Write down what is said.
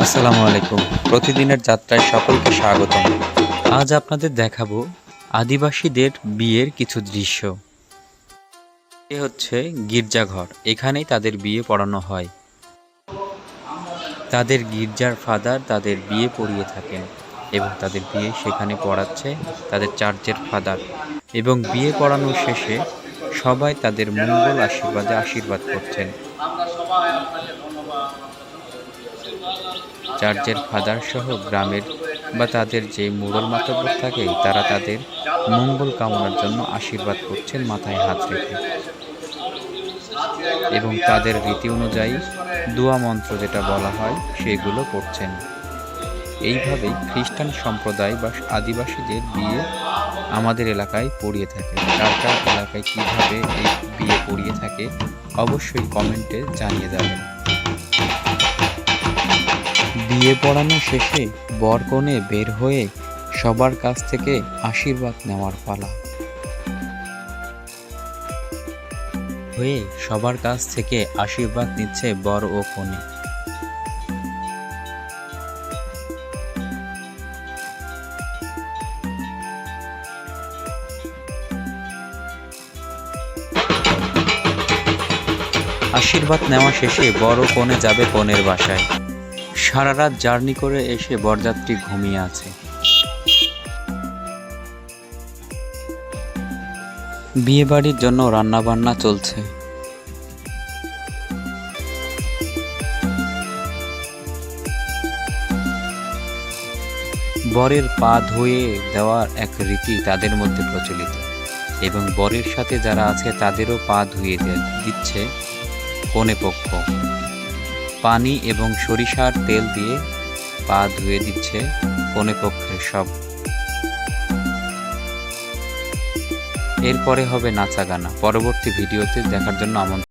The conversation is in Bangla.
আসসালামু আলাইকুম। প্রতিদিনের যাত্রায় সকলকে স্বাগতম। আজ আপনাদের দেখাবো আদিবাসীদের বিয়ের কিছু দৃশ্য। এ হচ্ছে গির্জাঘর। এখানেই তাদের বিয়ে পড়ানো হয়। তাদের গির্জার ফাদার তাদের বিয়ে পড়িয়ে থাকেন এবং তাদের বিয়ে সেখানে পড়াচ্ছে তাদের চার্চের ফাদার। এবং বিয়ে পড়ানোর শেষে সবাই তাদের মঙ্গল আশীর্বাদে আশীর্বাদ করছেন। চার্চের ফাদার সহ গ্রামের বা তাদের যে মোড়ল মাতব্বর থাকে, তারা তাদের মঙ্গল কামনার জন্য আশীর্বাদ করছেন মাথায় হাত রেখে। এবং তাদের রীতি অনুযায়ী দোয়া মন্ত্র যেটা বলা হয়, সেগুলো পড়ছেন এইভাবেই খ্রিস্টান সম্প্রদায় বা আদিবাসীদের বিয়ে আমাদের এলাকায় পড়িয়ে থাকে। কার কার এলাকায় কীভাবে এই বিয়ে পড়িয়ে থাকে, অবশ্যই কমেন্টে জানিয়ে যাবেন। বিয়ে পড়ানো শেষে বর কনে বের হয়ে সবার কাছ থেকে আশীর্বাদ নেওয়ার পালা। হয়ে সবার কাছ থেকে আশীর্বাদ নিচ্ছে বর ও কনে। আশীর্বাদ নেওয়া শেষে বড় কনে যাবে কনের বাসায়। সারা রাত জার্নি করে এসে বরযাত্রী ঘুমিয়ে আছে। বিয়ে বাড়ির জন্য রান্নাবান্না চলছে। বরের পা ধুয়ে দেওয়ার এক রীতি তাদের মধ্যে প্রচলিত এবং বরের সাথে যারা আছে তাদেরও পা ধুয়ে দিচ্ছে কনে পক্ষ। পানি এবং সরিষার তেল দিয়ে পা ধুয়ে দিচ্ছে কনে পক্ষে সব। এরপরে হবে নাচা গানা পরবর্তী ভিডিওতে দেখার জন্য আমন্ত্রণ।